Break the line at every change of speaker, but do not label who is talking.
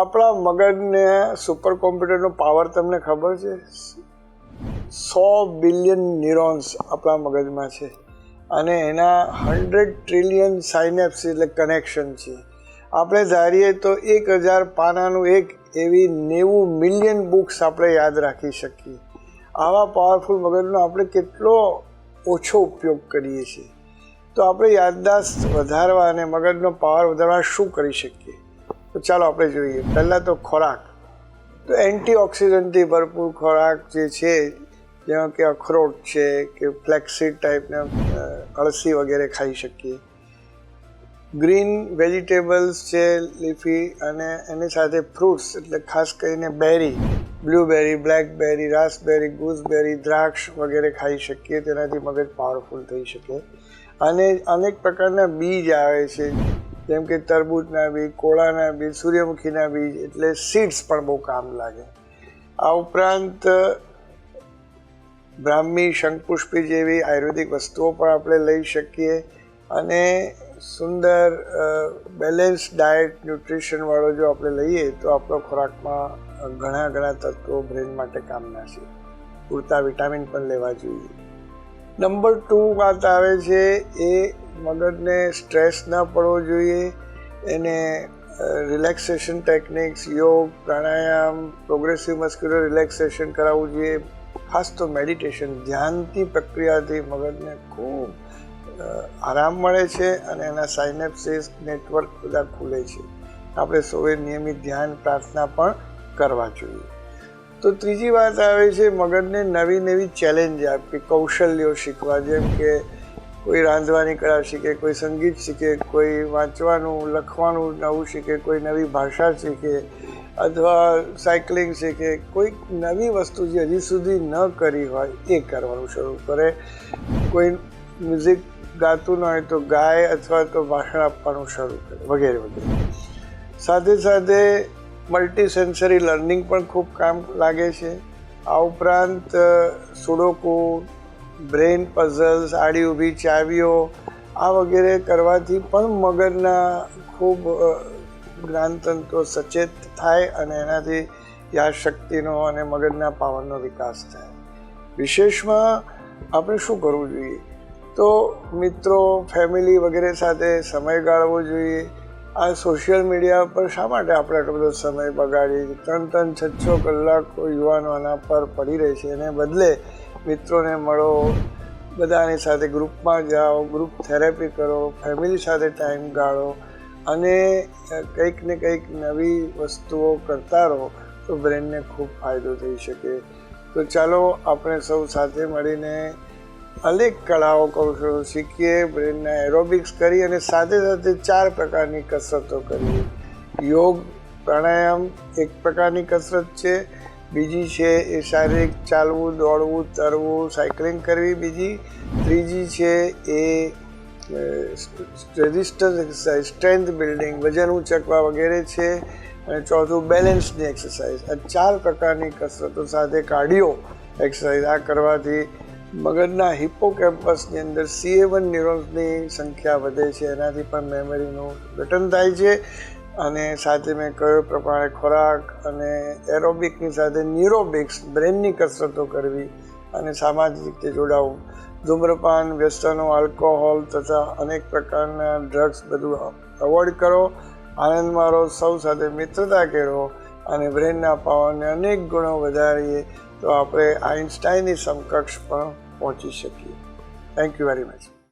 આપણા મગજને super કોમ્પ્યુટરનો power તમને ખબર છે? સો બિલિયન ન્યુરોન્સ આપણા મગજમાં છે. અને એના હંડ્રેડ ટ્રિલિયન સાઇનેપ્સ એટલે કનેક્શન છે. આપણે ધારીએ તો એક હજાર પાનાનું એક એવી નેવું મિલિયન બુક્સ આપણે યાદ રાખી શકીએ. આવા પાવરફુલ મગજનો આપણે કેટલો ઓછો ઉપયોગ કરીએ છીએ. તો આપણે યાદદાસ્ત વધારવા અને મગજનો પાવર વધારવા શું કરી શકીએ? તો ચાલો આપણે જોઈએ. પહેલાં તો ખોરાક. તો એન્ટીઓક્સિડન્ટથી ભરપૂર ખોરાક જે છે, જેમાં કે અખરોટ છે, કે ફ્લેક્સીડ ટાઈપના અળસી વગેરે ખાઈ શકીએ. ગ્રીન વેજીટેબલ્સ છે, લીફી અને એની સાથે ફ્રૂટ્સ, એટલે ખાસ કરીને berry, blueberry, blackberry, raspberry, gooseberry, દ્રાક્ષ વગેરે ખાઈ શકીએ. તેનાથી મગજ પાવરફુલ થઈ શકે. અને અનેક પ્રકારના બીજ આવે છે જેમ કે તરબૂચના બીજ, કોળાના બીજ, સૂર્યમુખીના બીજ, એટલે સીડ્સ પણ બહુ કામ લાગે. આ ઉપરાંત, બ્રાહ્મી શંખપુષ્પી જેવી આયુર્વેદિક વસ્તુઓ પણ આપણે લઈ શકીએ અને સુંદર બેલેન્સ ડાયટ ન્યુટ્રિશનવાળો જો આપણે લઈએ, તો આપણો ખોરાકમાં ઘણા ઘણા તત્વો બ્રેન માટે કામના છે. પૂરતા વિટામિન પણ લેવા જોઈએ. નંબર ટુ વાત આવે છે એ મગજને સ્ટ્રેસ ના પડવો જોઈએ. એને રિલેક્સેશન ટેકનિક્સ યોગ, પ્રાણાયામ પ્રોગ્રેસિવ મસ્ક્યુલર રિલેક્સેશન કરાવવું જોઈએ. ખાસ તો મેડિટેશન ધ્યાનની પ્રક્રિયાથી મગજને ખૂબ આરામ મળે છે અને એના સાઇનેપ્સિસ નેટવર્ક બધા ખુલે છે. આપણે સૌએ નિયમિત ધ્યાન, પ્રાર્થના પણ કરવા જોઈએ. તો ત્રીજી વાત આવે છે, મગજને નવી નવી ચેલેન્જ આપવી કૌશલ્યો શીખવા, જેમ કે કોઈ રાંધવાની કળા શીખે, કોઈ સંગીત શીખે, કોઈ વાંચવાનું, લખવાનું નવું શીખે, કોઈ નવી ભાષા શીખે, અથવા સાયકલિંગ શીખે કોઈ નવી વસ્તુ જે હજી સુધી ન કરી હોય, એ કરવાનું શરૂ કરે. કોઈ મ્યુઝિક ગાતું ન હોય તો ગાય અથવા તો ભાષણ આપવાનું શરૂ કરે, વગેરે વગેરે. સાથે સાથે મલ્ટી સેન્સરી લર્નિંગ પણ ખૂબ કામ લાગે છે. આ ઉપરાંત સુડોકુ બ્રેન પઝલ્સ, આડી ઊભી ચાવીઓ, આ વગેરે કરવાથી પણ મગજના ખૂબ જ્ઞાનતંત્રો સચેત થાય અને એનાથી યાદશક્તિનો અને મગજના પાવરનો વિકાસ થાય. વિશેષમાં આપણે શું કરવું જોઈએ? તો મિત્રો, ફેમિલી વગેરે સાથે સમય ગાળવો જોઈએ. આ સોશિયલ મીડિયા પર શા માટે આપણે આટલો બધો સમય બગાડીએ ત્રણ ત્રણ છ છ કલાકો યુવાનો આના પર પડી રહે છે. એને બદલે મિત્રોને મળો, બધાની સાથે ગ્રુપમાં જાઓ ગ્રુપ થેરેપી કરો ફેમિલી સાથે ટાઈમ ગાળો અને કંઈક ને કંઈક નવી વસ્તુઓ કરતા રહો તો બ્રેનને ખૂબ ફાયદો થઈ શકે. તો ચાલો આપણે સૌ સાથે મળીને અનેક કળાઓ કૌશલો શીખીએ, બ્રેનના એરોબિક્સ કરી અને સાથે સાથે ચાર પ્રકારની કસરતો કરીએ. યોગ, પ્રાણાયામ એક પ્રકારની કસરત છે. બીજી છે એ શારીરિક ચાલવું, દોડવું, તરવું, સાયકલિંગ કરવી. બીજી, ત્રીજી છે એ રેઝિસ્ટન્સ એક્સરસાઇઝ સ્ટ્રેન્થ બિલ્ડિંગ વજન ઉંચકવા વગેરે છે. અને ચોથું બેલેન્સની એક્સરસાઇઝ આ ચાર પ્રકારની કસરતો સાથે કાર્ડિયો એક્સરસાઇઝ આ કરવાથી મગજના હિપ્પોકેમ્પસની અંદર સીએ વન ન્યુરોન્સની સંખ્યા વધે છે. એનાથી પણ મેમરીનું ગઠન થાય છે. અને સાથે મેં કહ્યું, પ્રમાણે ખોરાક અને એરોબિકની સાથે ન્યુરોબિક્સ બ્રેનની કસરતો કરવી અને સામાજિક રીતે જોડાવું. ધૂમ્રપાન, વ્યસનો આલ્કોહોલ તથા અનેક પ્રકારના ડ્રગ્સ બધું અવોઇડ કરો. આનંદ મારો સૌ સાથે મિત્રતા કેળવો અને બ્રેનના પાવરને અનેક ગુણો વધારીએ તો આપણે આઇન્સ્ટાઈનની સમકક્ષ પણ પહોંચી શકીએ. Thank you very much